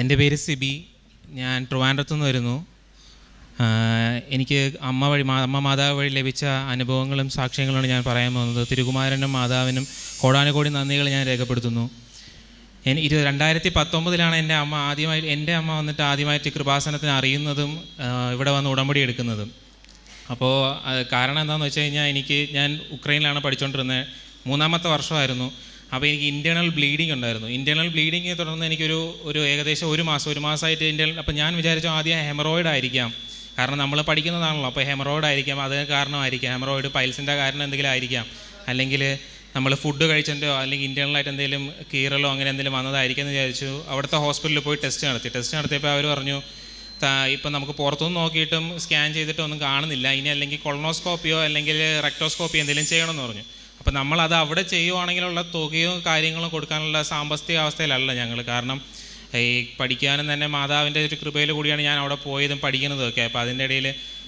എന്റെ പേര് സിബി. ഞാൻ ട്രിവാൻഡ്രത്തു നിന്ന് വരുന്നു എനിക്ക് അമ്മ വഴി അമ്മ മാതാവ് വഴി ലഭിച്ച അനുഭവങ്ങളും സാക്ഷ്യങ്ങളുമാണ് ഞാൻ പറയാൻ പോകുന്നത്. തിരുകുമാരനും മാതാവിനും കോടാനുകോടി നന്ദികൾ ഞാൻ രേഖപ്പെടുത്തുന്നു. ഇരു രണ്ടായിരത്തി പത്തൊമ്പതിലാണ് എന്റെ അമ്മ ആദ്യമായി എന്റെ അമ്മ വന്നിട്ട് ആദ്യമായിട്ട് കൃപാസനത്തിന് അറിയുന്നതും ഇവിടെ വന്ന് ഉടമ്പടി എടുക്കുന്നതും. അപ്പോൾ കാരണം എന്താണെന്ന് വെച്ച് കഴിഞ്ഞാൽ എനിക്ക് ഞാൻ ഉക്രൈനിലാണ് പഠിച്ചുകൊണ്ടിരുന്നത് മൂന്നാമത്തെ വർഷമായിരുന്നു. അപ്പോൾ എനിക്ക് ഇന്റേർണൽ ബ്ലീഡിങ് ഉണ്ടായിരുന്നു. ഇന്റേർണൽ ബ്ലീഡിങ്ങിനെ തുടർന്ന് എനിക്കൊരു ഒരു ഏകദേശം ഒരു മാസം ഒരു മാസമായിട്ട് ഇന്റേർണൽ അപ്പോൾ ഞാൻ വിചാരിച്ചു ആദ്യം ഹെമറോയിഡ് ആയിരിക്കാം. കാരണം നമ്മൾ പഠിക്കുന്നതാണല്ലോ അപ്പോൾ ഹെമറോയിഡ് ആയിരിക്കാം അത് കാരണമായിരിക്കാം. ഹെമറോയിഡ് പൈൽസിന്റെ കാരണം എന്തെങ്കിലും ആയിരിക്കാം. അല്ലെങ്കിൽ നമ്മൾ ഫുഡ് കഴിച്ചതിന്റെയോ അല്ലെങ്കിൽ ഇന്റേർണലായിട്ട് എന്തെങ്കിലും കീറലോ അങ്ങനെ എന്തെങ്കിലും വന്നതായിരിക്കും എന്ന് വിചാരിച്ചു. അവിടുത്തെ ഹോസ്പിറ്റലിൽ പോയി ടെസ്റ്റ് നടത്തി. ടെസ്റ്റ് നടത്തിയപ്പോൾ അവർ പറഞ്ഞു ഇപ്പം നമുക്ക് പുറത്തുനിന്ന് നോക്കിയിട്ടും സ്കാൻ ചെയ്തിട്ടൊന്നും കാണുന്നില്ല. ഇനി അല്ലെങ്കിൽ കൊളനോസ്കോപ്പിയോ അല്ലെങ്കിൽ റെക്ടോസ്കോപ്പിയോ എന്തെങ്കിലും ചെയ്യണമെന്ന് പറഞ്ഞു. അപ്പം നമ്മൾ അത് അവിടെ ചെയ്യുവാണെങ്കിലുള്ള തുകയും കാര്യങ്ങളും കൊടുക്കാനുള്ള സാമ്പത്തിക അവസ്ഥയിലല്ല ഞങ്ങൾ കാരണം ഈ പഠിക്കാനും തന്നെ മാതാവിന്റെ ഒരു കൃപയിൽ കൂടിയാണ് ഞാൻ അവിടെ പോയതും പഠിക്കുന്നതും ഒക്കെ അപ്പോൾ അതിന്റെ ഇടയിൽ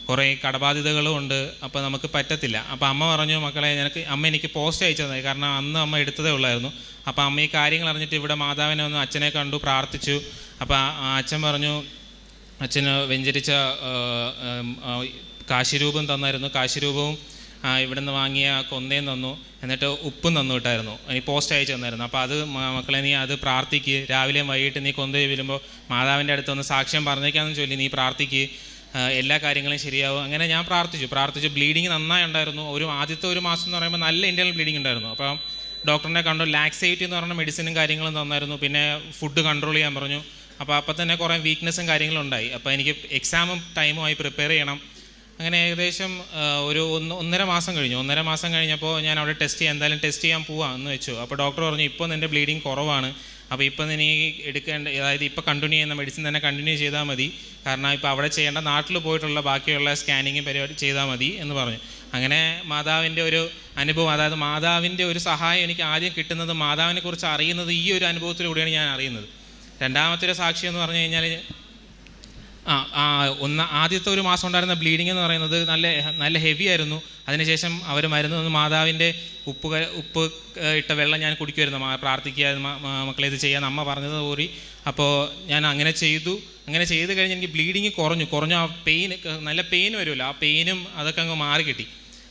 കുറേ കടബാധ്യതകളും ഉണ്ട്. അപ്പോൾ നമുക്ക് പറ്റത്തില്ല. അപ്പോൾ അമ്മ പറഞ്ഞു മക്കളെ എനിക്ക് അമ്മ എനിക്ക് പോസ്റ്റ് അയച്ചു തന്നെ. കാരണം അന്ന് അമ്മ എടുത്തതേ ഉള്ളായിരുന്നു. അപ്പോൾ അമ്മ ഈ കാര്യങ്ങൾ അറിഞ്ഞിട്ട് ഇവിടെ മാതാവിനെ ഒന്ന് അച്ഛനെ കണ്ടു പ്രാർത്ഥിച്ചു. അപ്പോൾ അച്ഛൻ പറഞ്ഞു അച്ഛന് വെഞ്ചരിച്ച കാശിരൂപം തന്നായിരുന്നു. കാശിരൂപവും ആ, നിന്ന് വാങ്ങിയ കൊന്നയും തന്നു. എന്നിട്ട് ഉപ്പും തന്നു വിട്ടായിരുന്നു എനിക്ക് പോസ്റ്റ് അയച്ചു തന്നായിരുന്നു. അപ്പോൾ അത് മക്കളെ നീ അത് പ്രാർത്ഥിക്ക്. രാവിലെയും വൈകിട്ട് നീ കൊന്ത വരുമ്പോൾ മാതാവിന്റെ അടുത്ത് ഒന്ന് സാക്ഷ്യം പറഞ്ഞേക്കാന്ന് ചൊല്ലി നീ പ്രാർത്ഥിക്ക്. എല്ലാ കാര്യങ്ങളും ശരിയാവും. അങ്ങനെ ഞാൻ പ്രാർത്ഥിച്ചു. പ്രാർത്ഥിച്ചു ബ്ലീഡിങ് നന്നായി ഉണ്ടായിരുന്നു. ഒരു ആദ്യത്തെ ഒരു മാസം എന്ന് പറയുമ്പോൾ നല്ല ഇന്റേണൽ ബ്ലീഡിങ് ഉണ്ടായിരുന്നു. അപ്പം ഡോക്ടറിനെ കണ്ടു. ലാക്സേറ്റ് എന്ന് പറഞ്ഞ മെഡിസിനും കാര്യങ്ങളും തന്നായിരുന്നു. പിന്നെ ഫുഡ് കൺട്രോൾ ചെയ്യാൻ പറഞ്ഞു. അപ്പോൾ അപ്പം തന്നെ കുറേ വീക്ക്നെസ്സും കാര്യങ്ങളും ഉണ്ടായി. അപ്പോൾ എനിക്ക് എക്സാമും ടൈമുമായി പ്രിപ്പയർ ചെയ്യണം. അങ്ങനെ ഏകദേശം ഒരു ഒന്ന് ഒന്നര മാസം കഴിഞ്ഞു. ഒന്നര മാസം കഴിഞ്ഞപ്പോൾ ഞാൻ അവിടെ ടെസ്റ്റ് ചെയ്യാം എന്തായാലും ടെസ്റ്റ് ചെയ്യാൻ പോവാം എന്ന് വെച്ചു. അപ്പോൾ ഡോക്ടർ പറഞ്ഞു ഇപ്പോൾ നിന്റെ ബ്ലീഡിങ് കുറവാണ്. അപ്പോൾ ഇപ്പോൾ നീ എടുക്കേണ്ട അതായത് ഇപ്പോൾ കണ്ടിന്യൂ ചെയ്യുന്ന മെഡിസിൻ തന്നെ കണ്ടിന്യൂ ചെയ്താൽ മതി. കാരണം ഇപ്പോൾ അവിടെ ചെയ്യേണ്ട നാട്ടിൽ പോയിട്ടുള്ള ബാക്കിയുള്ള സ്കാനിങ്ങും പരിപാടി ചെയ്താൽ മതി എന്ന് പറഞ്ഞു. അങ്ങനെ മാതാവിന്റെ ഒരു അനുഭവം അതായത് മാതാവിന്റെ ഒരു സഹായം എനിക്ക് ആദ്യം കിട്ടുന്നത് മാതാവിനെ കുറിച്ച് അറിയുന്നത് ഈ ഒരു അനുഭവത്തിലൂടെയാണ് ഞാൻ അറിയുന്നത്. രണ്ടാമത്തെ ഒരു സാക്ഷി എന്ന് പറഞ്ഞു കഴിഞ്ഞാൽ ആ ഒന്ന് ആദ്യത്തെ ഒരു മാസം ഉണ്ടായിരുന്ന ബ്ലീഡിംഗ് എന്ന് പറയുന്നത് നല്ല നല്ല ഹെവി ആയിരുന്നു. അതിനുശേഷം അവർ മരുന്ന് തന്നു. മാതാവിന്റെ ഉപ്പ് ഉപ്പ് ഇട്ട വെള്ളം ഞാൻ കുടിക്കുമായിരുന്നു. മാ- പ്രാർത്ഥിക്കുക മ- മ- മക്കളെ ഇത് ചെയ്യാൻ അമ്മ പറഞ്ഞത് കൂടി അപ്പോൾ ഞാൻ അങ്ങനെ ചെയ്തു. അങ്ങനെ ചെയ്ത് കഴിഞ്ഞ് എനിക്ക് ബ്ലീഡിങ് കുറഞ്ഞു. കുറഞ്ഞു. ആ പെയിൻ നല്ല പെയിൻ വരുമല്ലോ. ആ പെയിനും അതൊക്കെ അങ്ങ് മാറി കിട്ടി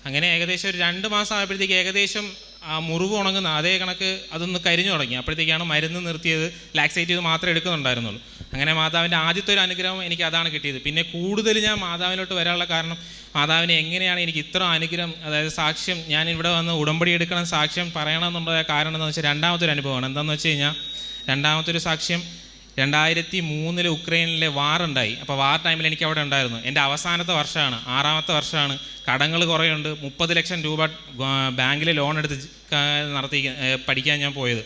അങ്ങനെ ഏകദേശം ഒരു രണ്ട് മാസം ആയപ്പോഴത്തേക്ക് ഏകദേശം ആ മുറിവ് ഉണങ്ങുന്ന അതേ കണക്ക് അതൊന്ന് കരിഞ്ഞു തുടങ്ങി. അപ്പോഴത്തേക്കാണ് മരുന്ന് നിർത്തിയത് ലാക്സേറ്റ് ചെയ്ത് മാത്രമേ എടുക്കുന്നുണ്ടായിരുന്നുള്ളൂ. അങ്ങനെ മാതാവിന്റെ ആദ്യത്തെ ഒരു അനുഗ്രഹം എനിക്ക് അതാണ് കിട്ടിയത്. പിന്നെ കൂടുതൽ ഞാൻ മാതാവിനോട്ട് വരാനുള്ള കാരണം മാതാവിനെ എങ്ങനെയാണ് എനിക്ക് ഇത്ര അനുഗ്രഹം അതായത് സാക്ഷ്യം ഞാൻ ഇവിടെ വന്ന് ഉടമ്പടി എടുക്കണം സാക്ഷ്യം പറയണം എന്നുള്ള കാരണം എന്താണെന്ന് വെച്ചാൽ രണ്ടാമത്തെ ഒരു അനുഭവമാണ്. എന്താണെന്ന് വെച്ച് കഴിഞ്ഞാൽ രണ്ടാമത്തെ ഒരു സാക്ഷ്യം രണ്ടായിരത്തി മൂന്നിൽ ഉക്രൈനിലെ വാർ ഉണ്ടായി. അപ്പോൾ വാർ ടൈമിൽ എനിക്ക് അവിടെ ഉണ്ടായിരുന്നു. എന്റെ അവസാനത്തെ വർഷമാണ്. ആറാമത്തെ വർഷമാണ്. കടങ്ങൾ കുറേയുണ്ട്. മുപ്പത് ലക്ഷം രൂപ ബാങ്കിൽ ലോൺ എടുത്ത് നടത്തി പഠിക്കാൻ ഞാൻ പോയത്.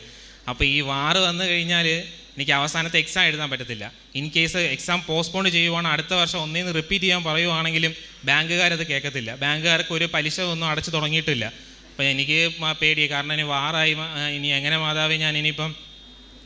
അപ്പോൾ ഈ വാർ വന്നു കഴിഞ്ഞാൽ എനിക്ക് അവസാനത്തെ എക്സാം എഴുതാൻ പറ്റത്തില്ല. ഇൻ കേസ് എക്സാം പോസ്റ്റ്പോൺ ചെയ്യുവാണ് അടുത്ത വർഷം ഒന്നേന്ന് റിപ്പീറ്റ് ചെയ്യാൻ പറയുവാണെങ്കിലും ബാങ്കുകാരത് കേൾക്കത്തില്ല. ബാങ്കുകാർക്ക് ഒരു പലിശ ഒന്നും അടച്ചു തുടങ്ങിയിട്ടില്ല. അപ്പോൾ എനിക്ക് പേടി കാരണം ഇനി വാറായി ഇനി എങ്ങനെ മാതാവ് ഞാൻ ഇനിയിപ്പം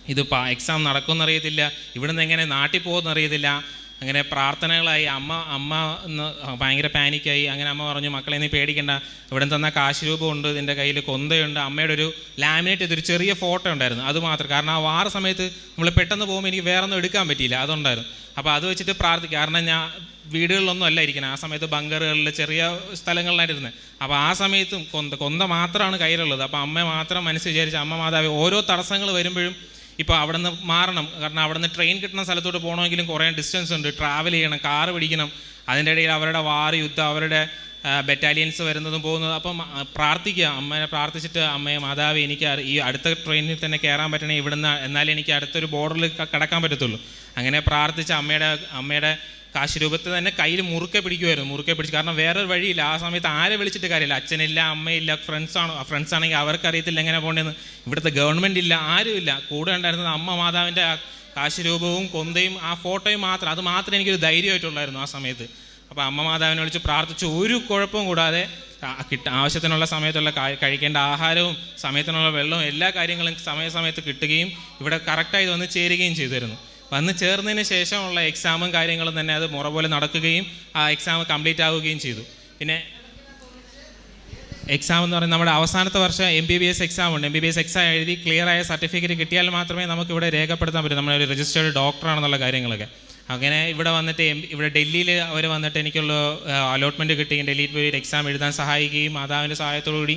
ഇത് എക്സാം നടക്കുമെന്നറിയത്തില്ല. ഇവിടുന്ന് എങ്ങനെ നാട്ടിൽ പോകുമെന്നറിയത്തില്ല. അങ്ങനെ പ്രാർത്ഥനകളായി അമ്മ അമ്മ ഒന്ന് ഭയങ്കര പാനിക്കായി അങ്ങനെ അമ്മ പറഞ്ഞു മക്കളെ നീ പേടിക്കണ്ട. ഇവിടെ തന്ന കാശ് രൂപമുണ്ട് ഇതിന്റെ കയ്യിൽ കൊന്തയുണ്ട്. അമ്മയുടെ ഒരു ലാമിനേറ്റ് ചെയ്തൊരു ചെറിയ ഫോട്ടോ ഉണ്ടായിരുന്നു. അത് മാത്രം. കാരണം ആ വാറ സമയത്ത് നമ്മൾ പെട്ടെന്ന് പോകുമ്പോൾ എനിക്ക് വേറെ ഒന്നും എടുക്കാൻ പറ്റിയില്ല. അതുണ്ടായിരുന്നു. അപ്പോൾ അത് വെച്ചിട്ട് പ്രാർത്ഥിക്കും കാരണം ഞാൻ വീടുകളിലൊന്നും അല്ല ഇരിക്കുന്നത് ആ സമയത്ത് ബങ്കറുകളിൽ ചെറിയ സ്ഥലങ്ങളിലായിരുന്നു. അപ്പോൾ ആ സമയത്തും കൊന്ത കൊന്ത മാത്രമാണ് കയ്യിലുള്ളത്. അപ്പോൾ അമ്മ മാത്രം മനസ്സ് വിചാരിച്ച് അമ്മ മാതാവ് ഓരോ തടസ്സങ്ങൾ വരുമ്പോഴും ഇപ്പോൾ അവിടെ നിന്ന് മാറണം. കാരണം അവിടെ നിന്ന് ട്രെയിൻ കിട്ടുന്ന സ്ഥലത്തോട്ട് പോകണമെങ്കിലും കുറേ ഡിസ്റ്റൻസ് ഉണ്ട്. ട്രാവൽ ചെയ്യണം കാറ് പിടിക്കണം. അതിന്റെ ഇടയിൽ അവരുടെ വാർ യുദ്ധം അവരുടെ ബറ്റാലിയൻസ് വരുന്നതും പോകുന്നതും. അപ്പം പ്രാർത്ഥിക്കുക. അമ്മേനെ പ്രാർത്ഥിച്ചിട്ട് അമ്മയെ മാതാവ് എനിക്ക് ഈ അടുത്ത ട്രെയിനിൽ തന്നെ കയറാൻ പറ്റണേ ഇവിടുന്ന്. എന്നാലേ എനിക്ക് അടുത്തൊരു ബോർഡറിൽ കടക്കാൻ പറ്റത്തുള്ളൂ. അങ്ങനെ പ്രാർത്ഥിച്ച് അമ്മയുടെ അമ്മയുടെ കാശ് രൂപത്തിൽ തന്നെ കയ്യിൽ മുറുക്കെ പിടിക്കുമായിരുന്നു മുറുക്കെ പിടിച്ച്. കാരണം വേറൊരു വഴിയില്ല. ആ സമയത്ത് ആരെ വിളിച്ചിട്ട് കാര്യമില്ല. അച്ഛനില്ല അമ്മയില്ല ഫ്രണ്ട്സ് ആണോ ഫ്രണ്ട്സ് ആണെങ്കിൽ അവർക്ക് അറിയത്തില്ല എങ്ങനെ പോകേണ്ടതെന്ന്. ഇവിടുത്തെ ഗവൺമെന്റ് ഇല്ല ആരുമില്ല കൂടെ ഉണ്ടായിരുന്നത് അമ്മ മാതാവിന്റെ കാശ് രൂപവും കൊന്തയും ആ ഫോട്ടോയും മാത്രം. അത് മാത്രമേ എനിക്കൊരു ധൈര്യമായിട്ടുള്ളായിരുന്നു ആ സമയത്ത്. അപ്പോൾ അമ്മ മാതാവിനെ വിളിച്ച് പ്രാർത്ഥിച്ചു ഒരു കുഴപ്പവും കൂടാതെ കിട്ട ആവശ്യത്തിനുള്ള സമയത്തുള്ള കഴിക്കേണ്ട ആഹാരവും സമയത്തിനുള്ള വെള്ളവും എല്ലാ കാര്യങ്ങളും സമയസമയത്ത് കിട്ടുകയും ഇവിടെ കറക്റ്റായി വന്ന് ചേരുകയും ചെയ്തിരുന്നു. വന്ന് ചേർന്നതിന് ശേഷമുള്ള എക്സാമും കാര്യങ്ങളും തന്നെ അത് മുറ പോലെ നടക്കുകയും ആ എക്സാം കംപ്ലീറ്റ് ആവുകയും ചെയ്തു. പിന്നെ എക്സാം എന്ന് പറയുന്നത് നമ്മുടെ അവസാനത്തെ വർഷം M B B S exam ഉണ്ട്. M B B S exam എഴുതി ക്ലിയർ ആയ സർട്ടിഫിക്കറ്റ് കിട്ടിയാൽ മാത്രമേ നമുക്ക് ഇവിടെ രേഖപ്പെടുത്താൻ പറ്റൂ. നമ്മളൊരു രജിസ്റ്റേർഡ് ഡോക്ടറാണെന്നുള്ള കാര്യങ്ങളൊക്കെ. അങ്ങനെ ഇവിടെ വന്നിട്ട് എം ഇവിടെ ഡൽഹിയിൽ അവർ വന്നിട്ട് എനിക്കുള്ള അലോട്ട്മെന്റ് കിട്ടി. ഡൽഹിയിൽ പോയി ഒരു എക്സാം എഴുതാൻ സഹായിക്കുകയും മാതാവിന്റെ സഹായത്തോടു കൂടി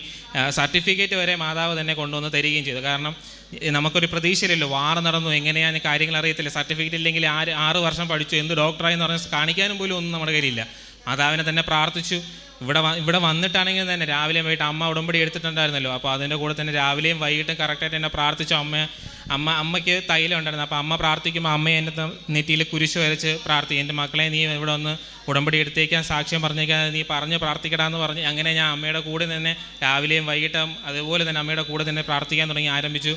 സർട്ടിഫിക്കറ്റ് വരെ മാതാവ് തന്നെ കൊണ്ടുവന്ന് തരികയും ചെയ്തു. കാരണം നമുക്കൊരു പ്രതീക്ഷയില്ലല്ലോ. വാർ നടന്നു എങ്ങനെയാണ് കാര്യങ്ങൾ അറിയത്തില്ല. സർട്ടിഫിക്കറ്റ് ഇല്ലെങ്കിൽ ആര് ആറ് വർഷം പഠിച്ചു എന്ത് ഡോക്ടറായി എന്ന് പറഞ്ഞ് കാണിക്കാനും പോലും ഒന്നും നമ്മുടെ കയ്യിലില്ല. മാതാവിനെ തന്നെ പ്രാർത്ഥിച്ചു. ഇവിടെ ഇവിടെ വന്നിട്ടാണെങ്കിൽ തന്നെ രാവിലെയും വൈകിട്ട് അമ്മ ഉടമ്പടി എടുത്തിട്ടുണ്ടായിരുന്നല്ലോ. അപ്പോൾ അതിന്റെ കൂടെ തന്നെ രാവിലെയും വൈകിട്ടും കറക്റ്റായിട്ട് എന്നെ പ്രാർത്ഥിച്ചു. അമ്മ അമ്മ അമ്മയ്ക്ക് തൈലം ഉണ്ടായിരുന്നു. അപ്പോൾ അമ്മ പ്രാർത്ഥിക്കുമ്പോൾ അമ്മ എന്നെ നെറ്റിയിൽ കുരിശ് വരച്ച് പ്രാർത്ഥിക്കും എന്റെ മക്കളെ നീ ഇവിടെ ഒന്ന് ഉടമ്പടി എടുത്തേക്കാൻ സാക്ഷ്യം പറഞ്ഞേക്കാൻ നീ പറഞ്ഞ് പ്രാർത്ഥിക്കടാന്ന് പറഞ്ഞ് അങ്ങനെ ഞാൻ അമ്മയുടെ കൂടെ തന്നെ രാവിലെയും വൈകിട്ടും അതുപോലെ തന്നെ അമ്മയുടെ കൂടെ തന്നെ പ്രാർത്ഥിക്കാൻ തുടങ്ങി ആരംഭിച്ചു.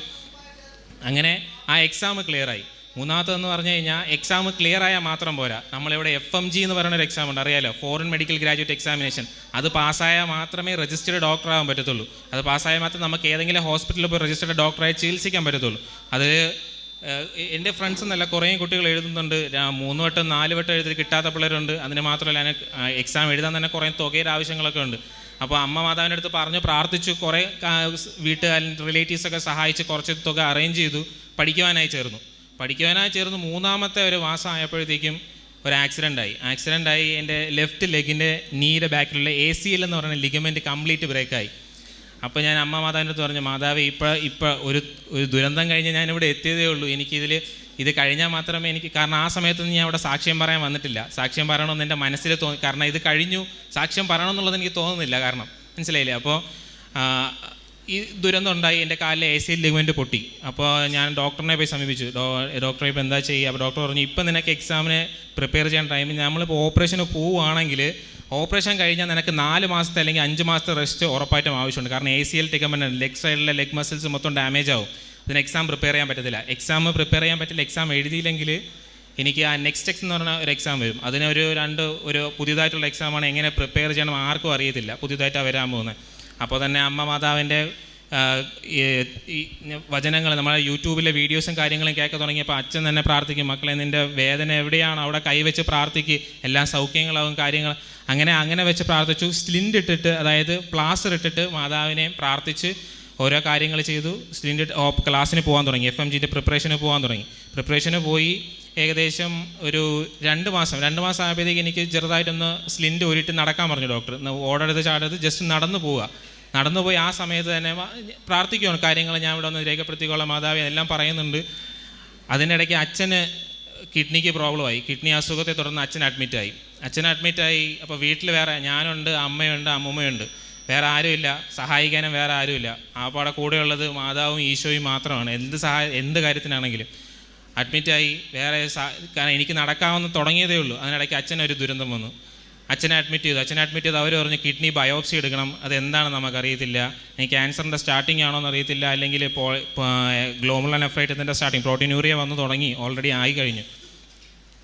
അങ്ങനെ ആ എക്സാം ക്ലിയറായി മൂന്നാമത്തതെന്ന് പറഞ്ഞു കഴിഞ്ഞാൽ എക്സാം ക്ലിയർ ആയാൽ മാത്രം പോരാ. നമ്മളിവിടെ എഫ് എം ജി എന്ന് പറയുന്ന ഒരു എക്സാം ഉണ്ട് അറിയാലോ? ഫോറിൻ മെഡിക്കൽ ഗ്രാജുവേറ്റ് എക്സാമിനേഷൻ അത് പാസ്സായാൽ മാത്രമേ രജിസ്റ്റേഡ് ഡോക്ടർ ആകാൻ പറ്റത്തുള്ളൂ. അത് പാസ്സായാൽ മാത്രമേ നമുക്ക് ഏതെങ്കിലും ഹോസ്പിറ്റലിൽ പോയി രജിസ്റ്റേഡ് ഡോക്ടറായി ചികിത്സിക്കാൻ പറ്റത്തുള്ളൂ. അത് എന്റെ ഫ്രണ്ട്സ് എന്നല്ല കുറേ കുട്ടികൾ എഴുതുന്നുണ്ട്. മൂന്ന് വട്ടം നാല് വട്ടം എഴുതി കിട്ടാത്ത പിള്ളേരുണ്ട്. അതിന് മാത്രമല്ല അതിന് എക്സാം എഴുതാൻ തന്നെ കുറേ തുകയുടെ ആവശ്യങ്ങളൊക്കെ ഉണ്ട്. അപ്പോൾ അമ്മ മാതാവിന്റെ അടുത്ത് പറഞ്ഞു പ്രാർത്ഥിച്ചു. കുറേ വീട്ടുകാരൻ റിലേറ്റീവ്സൊക്കെ സഹായിച്ച് കുറച്ച് തുക അറേഞ്ച് ചെയ്തു. പഠിക്കുവാനായി ചേർന്നു. പഠിക്കുവാനായി ചേർന്ന് മൂന്നാമത്തെ ഒരു മാസം ആയപ്പോഴത്തേക്കും ഒരു ആക്സിഡന്റ് ആയി. ആക്സിഡന്റ് ആയി എന്റെ ലെഫ്റ്റ് ലെഗിന്റെ നീയുടെ ബാക്കിലുള്ള എ സി എൽ എന്ന് പറയുന്ന ലിഗമെന്റ് കംപ്ലീറ്റ് ബ്രേക്കായി അപ്പോൾ ഞാൻ അമ്മ മാതാവിന്റെ അടുത്ത് പറഞ്ഞു മാതാവ് ഇപ്പോൾ ഇപ്പോൾ ഒരു ഒരു ദുരന്തം കഴിഞ്ഞ് ഞാൻ ഇവിടെ എത്തിയതേ ഉള്ളൂ. എനിക്കിതിൽ ഇത് കഴിഞ്ഞാൽ മാത്രമേ എനിക്ക് കാരണം ആ സമയത്തൊന്നും ഞാൻ അവിടെ സാക്ഷ്യം പറയാൻ വന്നിട്ടില്ല. സാക്ഷ്യം പറയണമെന്ന് എന്റെ മനസ്സിൽ തോന്നി കാരണം ഇത് കഴിഞ്ഞു. സാക്ഷ്യം പറയണമെന്നുള്ളത് എനിക്ക് തോന്നുന്നില്ല കാരണം. മനസ്സിലായില്ലേ? അപ്പോൾ ഈ ദുരന്തം ഉണ്ടായി. എന്റെ കാലിലെ എ സി ലിഗ്മെന്റ് പൊട്ടി. അപ്പോൾ ഞാൻ ഡോക്ടറിനെ പോയി സമീപിച്ചു. ഡോക്ടറെ ഇപ്പോൾ എന്താ ചെയ്യുക? അപ്പോൾ ഡോക്ടർ പറഞ്ഞു ഇപ്പം നിനക്ക് എക്സാമിന് പ്രിപ്പയർ ചെയ്യാൻ ടൈമിൽ നമ്മളിപ്പോൾ ഓപ്പറേഷന് പോവുകയാണെങ്കിൽ ഓപ്പറേഷൻ കഴിഞ്ഞാൽ നിനക്ക് നാല് മാസത്തെ അല്ലെങ്കിൽ അഞ്ച് മാസത്തെ റെസ്റ്റ് ഉറപ്പായിട്ടും ആവശ്യമുണ്ട്. കാരണം A C L ligament leg സൈഡിലെ ലെഗ് മസിൽസ് മൊത്തം ഡാമേജ് ആവും. അതിന് എക്സാം പ്രിപ്പയർ ചെയ്യാൻ പറ്റത്തില്ല. എക്സാം പ്രിപ്പയർ ചെയ്യാൻ പറ്റില്ല. എക്സാം എഴുതിയില്ലെങ്കിൽ എനിക്ക് ആ നെക്സ്റ്റ് എക്സ് എന്ന് പറഞ്ഞ ഒരു എക്സാം വരും. അതിനൊരു രണ്ട് ഒരു പുതിയതായിട്ടുള്ള എക്സാമാണ് എങ്ങനെ പ്രിപ്പയർ ചെയ്യണം ആർക്കും അറിയത്തില്ല. പുതിയതായിട്ടാണ് വരാൻ പോകുന്നത്. അപ്പോൾ തന്നെ അമ്മ മാതാവിന്റെ ഈ വചനങ്ങൾ നമ്മളെ യൂട്യൂബിലെ വീഡിയോസും കാര്യങ്ങളും കേൾക്കാൻ തുടങ്ങിയപ്പോൾ അച്ഛൻ തന്നെ പ്രാർത്ഥിക്കും മക്കളെ നിന്റെ വേദന എവിടെയാണ്? അവിടെ കൈവച്ച് പ്രാർത്ഥിക്ക്. എല്ലാ സൗഖ്യങ്ങളാവും കാര്യങ്ങൾ. അങ്ങനെ അങ്ങനെ വെച്ച് പ്രാർത്ഥിച്ചു. സ്ലിൻഡ് ഇട്ടിട്ട് അതായത് പ്ലാസ്റ്റർ ഇട്ടിട്ട് മാതാവിനെ പ്രാർത്ഥിച്ച് ഓരോ കാര്യങ്ങൾ ചെയ്തു. സ്ലിൻഡ് ക്ലാസ്സിന് പോകാൻ തുടങ്ങി. എഫ് എം ജിന്റെ പ്രിപ്പറേഷന് പോകാൻ തുടങ്ങി. പ്രിപ്പറേഷന് പോയി ഏകദേശം ഒരു രണ്ട് മാസം. രണ്ട് മാസം ആയപ്പോഴത്തേക്ക് എനിക്ക് ചെറുതായിട്ടൊന്ന് സ്ലിൻഡ് ഓരിട്ട് നടക്കാൻ പറഞ്ഞു ഡോക്ടർ. ഓടരുത് ചാടരുത് ജസ്റ്റ് നടന്നു പോവുക. നടന്നു പോയി ആ സമയത്ത് തന്നെ പ്രാർത്ഥിക്കുകയാണ് കാര്യങ്ങൾ ഞാൻ ഇവിടെ ഒന്ന് രേഖപ്പെടുത്തിക്കോളാം. മാതാവി എല്ലാം പറയുന്നുണ്ട്. അതിനിടയ്ക്ക് അച്ഛന് കിഡ്നിക്ക് പ്രോബ്ലം ആയി കിഡ്നി അസുഖത്തെ തുടർന്ന് അച്ഛൻ അഡ്മിറ്റായി. അച്ഛൻ അഡ്മിറ്റായി. അപ്പോൾ വീട്ടിൽ വേറെ ഞാനുണ്ട് അമ്മയുണ്ട് അമ്മൂമ്മയുണ്ട്. വേറെ ആരുമില്ല. സഹായിക്കാനും വേറെ ആരുമില്ല. ആ പാടെ കൂടെയുള്ളത് മാതാവും ഈശോയും മാത്രമാണ്. എന്ത് സഹായ എന്ത് കാര്യത്തിനാണെങ്കിലും. അഡ്മിറ്റായി വേറെ കാരണം എനിക്ക് നടക്കാവുന്ന തുടങ്ങിയതേ ഉള്ളൂ. അതിനിടയ്ക്ക് അച്ഛനൊരു ദുരന്തം വന്നു. അച്ഛനെ അഡ്മിറ്റ് ചെയ്തു. അച്ഛനെ അഡ്മിറ്റ് ചെയ്ത് അവർ പറഞ്ഞു കിഡ്നി ബയോപ്സി എടുക്കണം. അത് എന്താണെന്ന് നമുക്കറിയത്തില്ല. ഈ ക്യാൻസറിന്റെ സ്റ്റാർട്ടിംഗ് ആണോ എന്ന് അറിയത്തില്ല. അല്ലെങ്കിൽ ഇപ്പോൾ ഗ്ലോമൽ നെഫ്രൈറ്റത്തിന്റെ സ്റ്റാർട്ടിങ് പ്രോട്ടീനൂറിയ വന്ന് തുടങ്ങി. ഓൾറെഡി ആയി കഴിഞ്ഞു.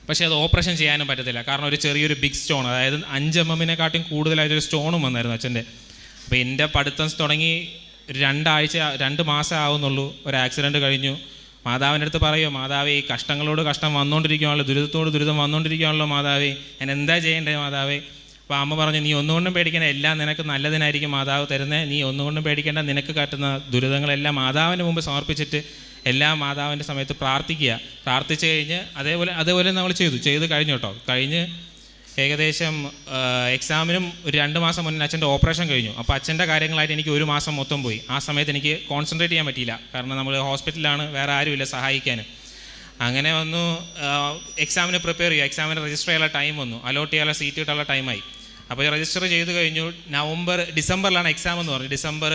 പക്ഷേ അത് ഓപ്പറേഷൻ ചെയ്യാനും പറ്റത്തില്ല. കാരണം ഒരു ചെറിയൊരു ബിഗ് സ്റ്റോൺ അതായത് അഞ്ച് എം എമ്മിനെക്കാട്ടും കൂടുതലായിട്ടൊരു സ്റ്റോണും വന്നായിരുന്നു അച്ഛന്റെ. അപ്പോൾ എന്റെ പഠിത്തം തുടങ്ങി രണ്ടാഴ്ച രണ്ട് മാസം ആവുന്നുള്ളൂ. ഒരു ആക്സിഡന്റ് കഴിഞ്ഞു. മാതാവിന്റെ അടുത്ത് പറയുമോ മാതാവേ ഈ കഷ്ടങ്ങളോട് കഷ്ടം വന്നുകൊണ്ടിരിക്കുകയാണല്ലോ ദുരിതത്തോട് ദുരിതം വന്നുകൊണ്ടിരിക്കുകയാണല്ലോ മാതാവേ ഞാൻ എന്താ ചെയ്യേണ്ടത് മാതാവേ? അപ്പോൾ അമ്മ പറഞ്ഞു നീ ഒന്നുകൊണ്ടും പേടിക്കേണ്ട എല്ലാം നിനക്ക് നല്ലതിനായിരിക്കും മാതാവ് തരുന്നത് നീ ഒന്നുകൊണ്ടും പേടിക്കേണ്ട നിനക്ക് കാട്ടുന്ന ദുരിതങ്ങളെല്ലാം മാതാവിന്റെ മുമ്പ് സമർപ്പിച്ചിട്ട് എല്ലാ മാതാവിന്റെ സമയത്ത് പ്രാർത്ഥിക്കുക. പ്രാർത്ഥിച്ചു കഴിഞ്ഞ് അതേപോലെ അതേപോലെ നമ്മൾ ചെയ്തു ചെയ്ത് കഴിഞ്ഞു കേട്ടോ. കഴിഞ്ഞ് ഏകദേശം എക്സാമിനും ഒരു രണ്ട് മാസം മുന്നേ അച്ഛന്റെ ഓപ്പറേഷൻ കഴിഞ്ഞു. അപ്പോൾ അച്ഛന്റെ കാര്യങ്ങളായിട്ട് എനിക്ക് ഒരു മാസം മൊത്തം പോയി. ആ സമയത്ത് എനിക്ക് കോൺസെൻട്രേറ്റ് ചെയ്യാൻ പറ്റിയില്ല. കാരണം നമ്മൾ ഹോസ്പിറ്റലിലാണ് വേറെ ആരുമില്ല സഹായിക്കാൻ അങ്ങനെ വന്നു എക്സാമിന് പ്രിപ്പയർ ചെയ്യുക എക്സാമിന് രജിസ്റ്റർ ചെയ്യാനുള്ള ടൈം വന്നു. അലോട്ട് ചെയ്യാനുള്ള സീറ്റ് കിട്ടാനുള്ള ടൈമായി അപ്പോൾ രജിസ്റ്റർ ചെയ്ത് കഴിഞ്ഞു. നവംബർ ഡിസംബറിലാണ് എക്സാം എന്ന് പറഞ്ഞു. ഡിസംബർ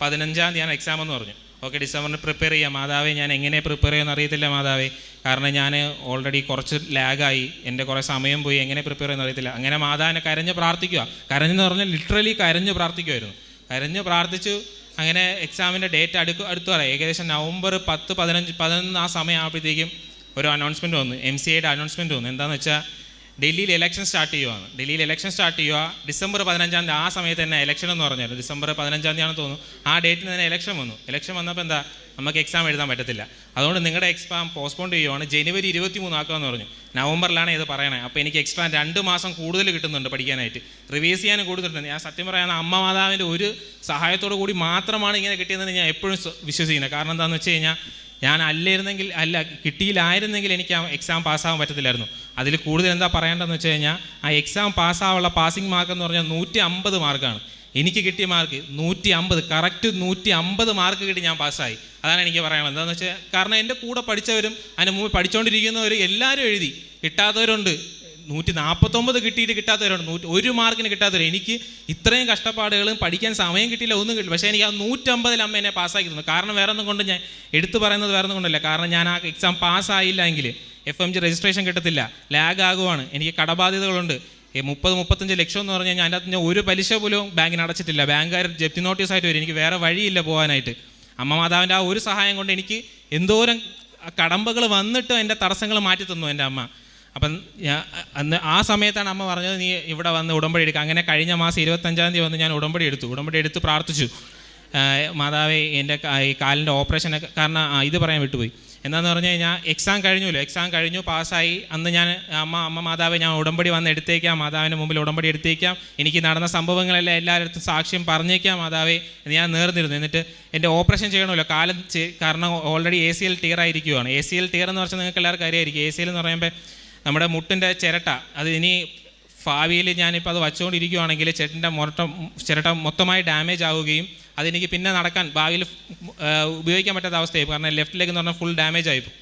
പതിനഞ്ചാം തീയതിയാണ് എക്സാം എന്ന് പറഞ്ഞു. ഓക്കെ ഡിസംബറിന് പ്രിപ്പയർ ചെയ്യാം. മാതാവേ ഞാൻ എങ്ങനെ പ്രിപ്പയർ ചെയ്യുമെന്ന് അറിയത്തില്ല മാതാവേ. കാരണം ഞാൻ ഓൾറെഡി കുറച്ച് ലാഗായി എന്റെ കുറേ സമയം പോയി. എങ്ങനെ പ്രിപ്പയർ ചെയ്യുമെന്ന് അറിയത്തില്ല. അങ്ങനെ മാതാവിനെ കരഞ്ഞ് പ്രാർത്ഥിക്കുക. കരഞ്ഞെന്ന് പറഞ്ഞാൽ ലിറ്ററലി കരഞ്ഞ് പ്രാർത്ഥിക്കുമായിരുന്നു കരഞ്ഞ് പ്രാർത്ഥിച്ചു അങ്ങനെ എക്സാമിന്റെ ഡേറ്റ് അടുക്ക് അടുത്ത് പറയാം. ഏകദേശം നവംബർ പത്ത് പതിനഞ്ച് പതിനൊന്ന് ആ സമയം ആകുമ്പോഴത്തേക്കും ഒരു അനൗൺസ്മെന്റ് വന്നു. എം സി ഐയുടെ അനൗൺസ്മെന്റ് വന്നു. എന്താണെന്ന് വെച്ചാൽ ഡൽഹിയിൽ ഇലക്ഷൻ സ്റ്റാർട്ട് ചെയ്യുവാണ്. ഡൽഹിയിൽ ഇലക്ഷൻ സ്റ്റാർട്ട് ചെയ്യുക ഡിസംബർ പതിനഞ്ചാം തീയതി ആ സമയത്ത് തന്നെ ഇലക്ഷൻ എന്ന് പറഞ്ഞായിരുന്നു. ഡിസംബർ പതിനഞ്ചാം തീയതി തോന്നുന്നു. ആ ഡേറ്റിന് തന്നെ ഇലക്ഷൻ വന്നു. ഇലക്ഷൻ വന്നപ്പോൾ എന്താ? നമുക്ക് എക്സാം എഴുതാൻ പറ്റത്തില്ല. അതുകൊണ്ട് നിങ്ങളുടെ എക്സാം പോസ്റ്റ്പോൺ ചെയ്യുവാണ്. ജനുവരി ഇരുപത്തി മൂന്നാക്കാമെന്ന് പറഞ്ഞു. നവംബറിലാണ് ഇത് പറയണേ. അപ്പോൾ എനിക്ക് എക്സ്ട്രാ രണ്ട് മാസം കൂടുതൽ കിട്ടുന്നുണ്ട് പഠിക്കാനായിട്ട്. റിവൈസ് ചെയ്യാനും കൂടുതലുണ്ട്. ഞാൻ സത്യം പറയാൻ അമ്മ മാതാവിന്റെ ഒരു സഹായത്തോടു കൂടി മാത്രമാണ് ഇങ്ങനെ കിട്ടിയതെന്ന് ഞാൻ എപ്പോഴും വിശ്വസിക്കുന്നത്. കാരണം എന്താണെന്ന് വെച്ച് കഴിഞ്ഞാൽ ഞാൻ അല്ലായിരുന്നെങ്കിൽ അല്ല കിട്ടിയില്ലായിരുന്നെങ്കിൽ എനിക്ക് ആ എക്സാം പാസ്സാകാൻ പറ്റത്തില്ലായിരുന്നു. അതിൽ കൂടുതൽ എന്താ പറയേണ്ടതെന്ന് വെച്ച് കഴിഞ്ഞാൽ ആ എക്സാം പാസ്സാവുള്ള പാസിംഗ് മാർക്ക് എന്ന് പറഞ്ഞാൽ നൂറ്റി അമ്പത് മാർക്കാണ് എനിക്ക് കിട്ടിയ മാർക്ക് നൂറ്റി അമ്പത് കറക്റ്റ് നൂറ്റി അമ്പത് മാർക്ക് കിട്ടി ഞാൻ പാസ്സായി അതാണ് എനിക്ക് പറയാനുള്ളത്. എന്താണെന്ന് വെച്ചാൽ കാരണം എന്റെ കൂടെ പഠിച്ചവരും അതിന് മുമ്പ് പഠിച്ചുകൊണ്ടിരിക്കുന്നവർ എല്ലാവരും എഴുതി. കിട്ടാത്തവരുണ്ട്. നൂറ്റി നാൽപ്പത്തൊമ്പത് കിട്ടിയിട്ട് കിട്ടാത്തവരുണ്ട് നൂറ്റി ഒരു മാർക്കിന് കിട്ടാത്തവർ എനിക്ക് ഇത്രയും കഷ്ടപ്പാടുകളും പഠിക്കാൻ സമയം കിട്ടിയില്ല ഒന്നും കിട്ടില്ല പക്ഷേ എനിക്ക് ആ നൂറ്റമ്പതിൽ അമ്മ എന്നെ പാസ്സാക്കി തന്നു. കാരണം വേറെ ഒന്നും കൊണ്ട് ഞാൻ എടുത്തു പറയുന്നത് വേറെ ഒന്നും കൊണ്ടല്ല. കാരണം ഞാൻ ആ എക്സാം പാസ്സായില്ല എങ്കിൽ എഫ് എം ജി രജിസ്ട്രേഷൻ കിട്ടത്തില്ല. ലാഗ് ആകുവാണ്. എനിക്ക് കടബാധ്യതകളുണ്ട്. മുപ്പത് മുപ്പത്തഞ്ച് ലക്ഷം എന്ന് പറഞ്ഞാൽ ഞാൻ അതിന്റെ ഞാൻ ഒരു പലിശ പോലും ബാങ്കിന് അടച്ചിട്ടില്ല. ബാങ്കുകാർ ജപ്തി നോട്ടീസ് ആയിട്ട് വരും. എനിക്ക് വേറെ വഴിയില്ല പോകാനായിട്ട്. അമ്മ മാതാവിന്റെ ആ ഒരു സഹായം കൊണ്ട് എനിക്ക് എന്തോരം കടമ്പകൾ വന്നിട്ടും എന്റെ തടസ്സങ്ങൾ മാറ്റി തന്നു എന്റെ അമ്മ. അപ്പം അന്ന് ആ സമയത്താണ് അമ്മ പറഞ്ഞത് നീ ഇവിടെ വന്ന് ഉടമ്പടി എടുക്കുക അങ്ങനെ കഴിഞ്ഞ മാസം ഇരുപത്തഞ്ചാം തീയതി വന്ന് ഞാൻ ഉടമ്പടി എടുത്തു. ഉടമ്പടി എടുത്ത് പ്രാർത്ഥിച്ചു. മാതാവേ എന്റെ ഈ കാലിന്റെ ഓപ്പറേഷനൊക്കെ കാരണം ഇത് പറയാൻ വിട്ടുപോയി. എന്താന്ന് പറഞ്ഞു കഴിഞ്ഞാൽ എക്സാം കഴിഞ്ഞല്ലോ. എക്സാം കഴിഞ്ഞു പാസ്സായി. അന്ന് ഞാൻ അമ്മ അമ്മ മാതാവ് ഞാൻ ഉടമ്പടി വന്ന് എടുത്തേക്കാം. മാതാവിന്റെ മുമ്പിൽ ഉടമ്പടി എടുത്തേക്കാം. എനിക്ക് നടന്ന സംഭവങ്ങളെല്ലാം എല്ലാവരുടെ സാക്ഷ്യം പറഞ്ഞേക്കാം മാതാവേ. എന്ന് ഞാൻ നേർന്നിരുന്നു. എന്നിട്ട് എന്റെ ഓപ്പറേഷൻ ചെയ്യണമല്ലോ. കാലം കാരണം ഓൾറെഡി എ സി എൽ ടീറായിരിക്കുവാണ് എ സി എൽ ടീർ എന്ന് പറഞ്ഞാൽ നിങ്ങൾക്ക് എല്ലാവർക്കും അറിയായിരിക്കും. എ സി എൽ എന്ന് പറയുമ്പോൾ നമ്മുടെ മുട്ടിന്റെ ചിരട്ട അത് ഇനി ഭാവിയിൽ ഞാനിപ്പോൾ അത് വച്ചുകൊണ്ടിരിക്കുകയാണെങ്കിൽ ചേട്ടന്റെ മുരട്ട ചിരട്ട മൊത്തമായി ഡാമേജ് ആവുകയും അതെനിക്ക് പിന്നെ നടക്കാൻ ഭാവിയിൽ ഉപയോഗിക്കാൻ പറ്റാത്ത അവസ്ഥയായി. കാരണം ലെഫ്റ്റ് ലെഗ് എന്ന് പറഞ്ഞാൽ ഫുൾ ഡാമേജ് ആയിപ്പോൾ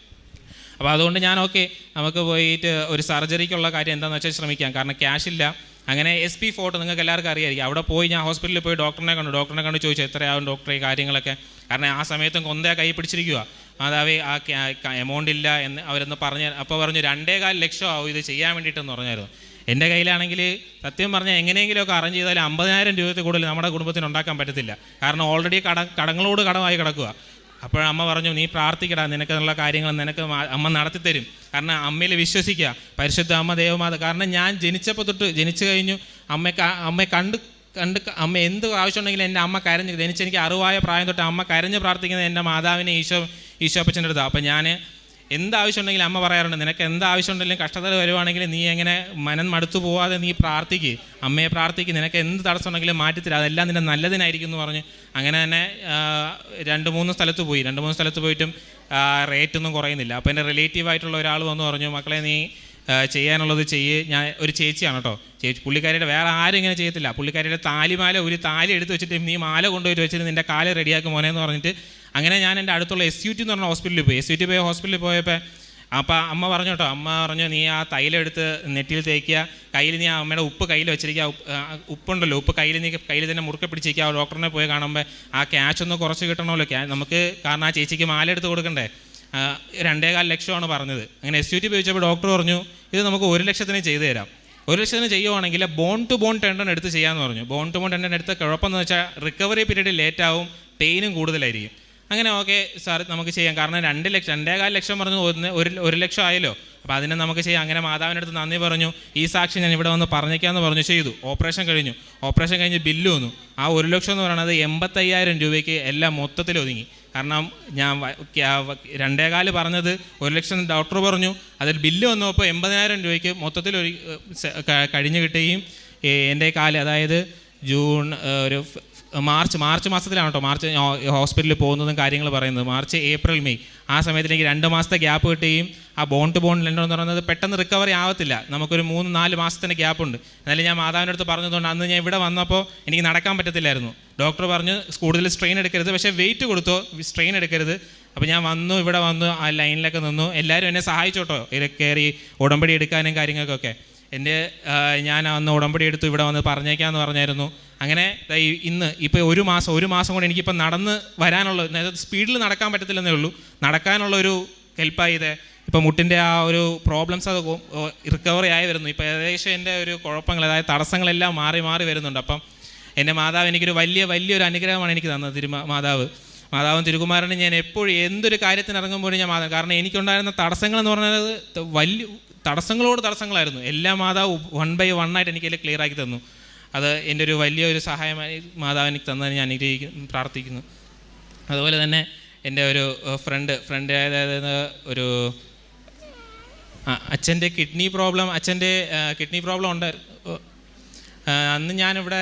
അപ്പോൾ അതുകൊണ്ട് ഞാൻ ഓക്കെ നമുക്ക് പോയിട്ട് ഒരു സർജറിക്കുള്ള കാര്യം എന്താണെന്ന് വെച്ചാൽ ശ്രമിക്കാം. കാരണം ക്യാഷ് ഇല്ല. അങ്ങനെ എസ് പി ഫോട്ടോ നിങ്ങൾക്ക് എല്ലാവർക്കും അറിയായിരിക്കും. അവിടെ പോയി ഞാൻ ഹോസ്പിറ്റലിൽ പോയി ഡോക്ടറിനെ കണ്ടു. ഡോക്ടറിനെ കണ്ടു ചോദിച്ചു എത്രയാവും ഡോക്ടറെ കാര്യങ്ങളൊക്കെ? കാരണം ആ സമയത്തും കൊന്തേ കൈ പിടിച്ചിരിക്കുക മാതാവേ ആ എമൗണ്ട് ഇല്ല എന്ന് അവരെന്ന് പറഞ്ഞ് അപ്പോൾ പറഞ്ഞു രണ്ടേ കാൽ ലക്ഷം ആവും ഇത് ചെയ്യാൻ വേണ്ടിയിട്ടെന്ന് പറഞ്ഞായിരുന്നു. എന്റെ കയ്യിലാണെങ്കിൽ സത്യം പറഞ്ഞാൽ എങ്ങനെയെങ്കിലുമൊക്കെ അറേഞ്ച് ചെയ്താൽ അമ്പതിനായിരം രൂപത്തിൽ കൂടുതൽ നമ്മുടെ കുടുംബത്തിന് ഉണ്ടാക്കാൻ പറ്റത്തില്ല. കാരണം ഓൾറെഡി കട കടങ്ങളോട് കടമായി കിടക്കുക അപ്പോഴമ്മ പറഞ്ഞു നീ പ്രാർത്ഥിക്കടാ നിനക്കുള്ള കാര്യങ്ങൾ നിനക്ക് അമ്മ നടത്തിത്തരും. കാരണം അമ്മയിൽ വിശ്വസിക്കുക പരിശുദ്ധ അമ്മ ദേവമാത. കാരണം ഞാൻ ജനിച്ചപ്പോൾ തൊട്ട് ജനിച്ചു കഴിഞ്ഞു. അമ്മയെ അമ്മയെ കണ്ട് കണ്ട് അമ്മ എന്ത് ആവശ്യമുണ്ടെങ്കിലും എന്റെ അമ്മ കരഞ്ഞ് ജനിച്ച് എനിക്ക് അറിവായ പ്രായം തൊട്ട് അമ്മ കരഞ്ഞ് പ്രാർത്ഥിക്കുന്നത് എന്റെ മാതാവിനെ ഈശോ ഈശോപ്പച്ചന്റെ അടുത്താണ്. അപ്പം ഞാൻ എന്ത് ആവശ്യമുണ്ടെങ്കിലും അമ്മ പറയാറുണ്ട് നിനക്ക് എന്ത് ആവശ്യമുണ്ടെങ്കിലും കഷ്ടത വരുവാണെങ്കിൽ നീ എങ്ങനെ മനം മടുത്തു പോവാതെ നീ പ്രാർത്ഥിക്ക്. അമ്മയെ പ്രാർത്ഥിക്ക്. നിനക്ക് എന്ത് തടസ്സം ഉണ്ടെങ്കിലും മാറ്റിത്തരാം. അതെല്ലാം നിന്റെ നല്ലതിനായിരിക്കും എന്ന് പറഞ്ഞ് അങ്ങനെ തന്നെ രണ്ട് മൂന്ന് സ്ഥലത്ത് പോയി. രണ്ട് മൂന്ന് സ്ഥലത്ത് പോയിട്ടും റേറ്റ് ഒന്നും കുറയുന്നില്ല. അപ്പോൾ എന്റെ റിലേറ്റീവ് ആയിട്ടുള്ള ഒരാൾ വന്ന് പറഞ്ഞു മക്കളെ നീ ചെയ്യാനുള്ളത് ചെയ്യ്. ഞാൻ ഒരു ചേച്ചിയാണ് കേട്ടോ. ചേച്ചി പുള്ളിക്കാരിയുടെ വേറെ ആരും ഇങ്ങനെ ചെയ്യത്തില്ല. പുള്ളിക്കാരിയുടെ താലിമാല ഒരു താലി എടുത്ത് വെച്ചിട്ട് നീ മാല കൊണ്ടുപോയിട്ട് വെച്ചിട്ട് നിന്റെ കാൽ റെഡിയാക്കി മോനെ എന്ന് പറഞ്ഞിട്ട് അങ്ങനെ ഞാൻ എന്റെ അടുത്തുള്ള എസ് യു ടി എന്ന് പറഞ്ഞ ഹോസ്പിറ്റലിൽ പോയി. എസ് യു ടി പോയി ഹോസ്പിറ്റലിൽ പോയപ്പോൾ അപ്പോൾ അമ്മ പറഞ്ഞു കേട്ടോ അമ്മ പറഞ്ഞു നീ ആ തൈലെടുത്ത് നെറ്റിയിൽ തേക്കുക. കയ്യിൽ നീ ആ അമ്മയുടെ ഉപ്പ് കയ്യിൽ വെച്ചിരിക്കുക. ഉപ്പ് ഉപ്പുണ്ടല്ലോ ഉപ്പ് കയ്യിൽ നീ കയ്യിൽ തന്നെ മുറുക്കെ പിടിച്ചിരിക്കുക. ഡോക്ടറിനെ പോയി കാണുമ്പോൾ ആ ക്യാഷ് ഒന്ന് കുറച്ച് കിട്ടണമല്ലോ. നമുക്ക് കാരണം ആ ചേച്ചിക്ക് മാല എടുത്ത് കൊടുക്കണ്ടേ? രണ്ടേകാൽ ലക്ഷമാണ് പറഞ്ഞത്. അങ്ങനെ എസ് യു ടി ചോദിച്ചപ്പോൾ ഡോക്ടർ പറഞ്ഞു ഇത് നമുക്ക് ഒരു ലക്ഷത്തിന് ചെയ്തു തരാം. ഒരു ലക്ഷത്തിന് ചെയ്യുവാണെങ്കിൽ ബോൺ ടു ബോൺ ടെൻഡൻ എടുത്ത് ചെയ്യാമെന്ന് പറഞ്ഞു. ബോൺ ടു ബോൺ ടെൻഡൻ എടുത്ത കുഴപ്പമെന്ന് വെച്ചാൽ റിക്കവറി പീരീഡ് ലേറ്റ് ആവും പെയിനും കൂടുതലായിരിക്കും. അങ്ങനെ ഓക്കെ സാർ നമുക്ക് ചെയ്യാം. കാരണം രണ്ട് ലക്ഷം രണ്ടേകാൽ ലക്ഷം പറഞ്ഞു ഒന്ന് ഒരു ഒരു ലക്ഷം ആയല്ലോ. അപ്പോൾ അതിനെ നമുക്ക് ചെയ്യാം. അങ്ങനെ മാതാവിന്റെ അടുത്ത് നന്ദി പറഞ്ഞു. ഈ സാക്ഷി ഞാൻ ഇവിടെ വന്ന് പറഞ്ഞേക്കാമെന്ന് പറഞ്ഞു ചെയ്തു. ഓപ്പറേഷൻ കഴിഞ്ഞു. ഓപ്പറേഷൻ കഴിഞ്ഞ് ബില്ല് വന്നു. ആ ഒരു ലക്ഷം എന്ന് പറയുന്നത് എൺപത്തയ്യായിരം രൂപയ്ക്ക് എല്ലാം മൊത്തത്തിൽ ഒതുങ്ങി. കാരണം ഞാൻ രണ്ടേകാൽ പറഞ്ഞത് ഒരു ലക്ഷം ഡോക്ടർ പറഞ്ഞു. അതിൽ ബില്ല് വന്നപ്പോൾ എൺപതിനായിരം രൂപയ്ക്ക് മൊത്തത്തിൽ ഒരു കഴിഞ്ഞ് കിട്ടുകയും എന്റെ കാൽ അതായത് ജൂൺ ഒരു മാർച്ച് മാർച്ച് മാസത്തിലാണ് കേട്ടോ. മാർച്ച് ഹോസ്പിറ്റലിൽ പോകുന്നതും കാര്യങ്ങൾ പറയുന്നത്. March April May. ആ സമയത്തിലേക്ക് രണ്ട് മാസത്തെ ഗ്യാപ്പ് കിട്ടുകയും ആ ബോൺ ടു ബോൺ ലെൻഡർ എന്ന് പറയുന്നത് പെട്ടെന്ന് റിക്കവറി ആവത്തില്ല. നമുക്കൊരു മൂന്ന് നാല് മാസത്തിന്റെ ഗ്യാപ്പ് ഉണ്ട്. എന്നാലും ഞാൻ മാതാവിന്റെ അടുത്ത് പറഞ്ഞതുകൊണ്ട് അന്ന് ഞാൻ ഇവിടെ വന്നപ്പോൾ എനിക്ക് നടക്കാൻ പറ്റത്തില്ലായിരുന്നു. ഡോക്ടർ പറഞ്ഞു കൂടുതൽ സ്ട്രെയിൻ എടുക്കരുത്. പക്ഷേ വെയിറ്റ് കൊടുത്തോ? സ്ട്രെയിൻ എടുക്കരുത്. അപ്പോൾ ഞാൻ വന്നു ഇവിടെ വന്നു ആ ലൈനിലൊക്കെ നിന്നു. എല്ലാവരും എന്നെ സഹായിച്ചോട്ടോ കയറി ഉടമ്പടി എടുക്കാനും കാര്യങ്ങൾക്കൊക്കെ. എന്റെ ഞാൻ അന്ന് ഉടമ്പടി എടുത്തു ഇവിടെ വന്ന് പറഞ്ഞേക്കാന്ന് പറഞ്ഞായിരുന്നു. അങ്ങനെ ഇന്ന് ഇപ്പോൾ ഒരു മാസം ഒരു മാസം കൊണ്ട് എനിക്കിപ്പോൾ നടന്ന് വരാനുള്ള സ്പീഡിൽ നടക്കാൻ പറ്റത്തില്ലെന്നേ ഉള്ളൂ. നടക്കാനുള്ള ഒരു ഹെൽപ്പായി ഇപ്പോൾ മുട്ടിന്റെ ആ ഒരു പ്രോബ്ലംസ് അത് റിക്കവറി ആയി വരുന്നു. ഇപ്പോൾ ഏകദേശം എന്റെ ഒരു കുഴപ്പങ്ങൾ അതായത് തടസ്സങ്ങളെല്ലാം മാറി മാറി വരുന്നുണ്ട്. അപ്പം എന്റെ മാതാവ് എനിക്കൊരു വലിയ വലിയൊരു അനുഗ്രഹമാണ് എനിക്ക് തന്നത് തിരുമാ മാതാവ്. മാതാവും തിരുകുമാരനും ഞാൻ എപ്പോഴും എന്തൊരു കാര്യത്തിന് ഇറങ്ങുമ്പോഴും ഞാൻ മാതാവ്. കാരണം എനിക്കുണ്ടായിരുന്ന തടസ്സങ്ങൾ എന്ന് പറഞ്ഞത് വലിയ തടസ്സങ്ങളോട് തടസ്സങ്ങളായിരുന്നു. എല്ലാ മാതാവ് വൺ ബൈ വൺ ആയിട്ട് എനിക്കതിൽ ക്ലിയർ ആക്കി തന്നു. അത് എന്റെ ഒരു വലിയ ഒരു സഹായമായി മാതാവ് എനിക്ക് തന്നതിന് ഞാൻ അനുഗ്രഹിക്കുന്നു പ്രാർത്ഥിക്കുന്നു. അതുപോലെ തന്നെ എന്റെ ഒരു ഫ്രണ്ട് ഫ്രണ്ട് അതായത് ഒരു അച്ഛന്റെ കിഡ്നി പ്രോബ്ലം അച്ഛന്റെ കിഡ്നി പ്രോബ്ലം ഉണ്ടായിരുന്നു അന്ന് ഞാനിവിടെ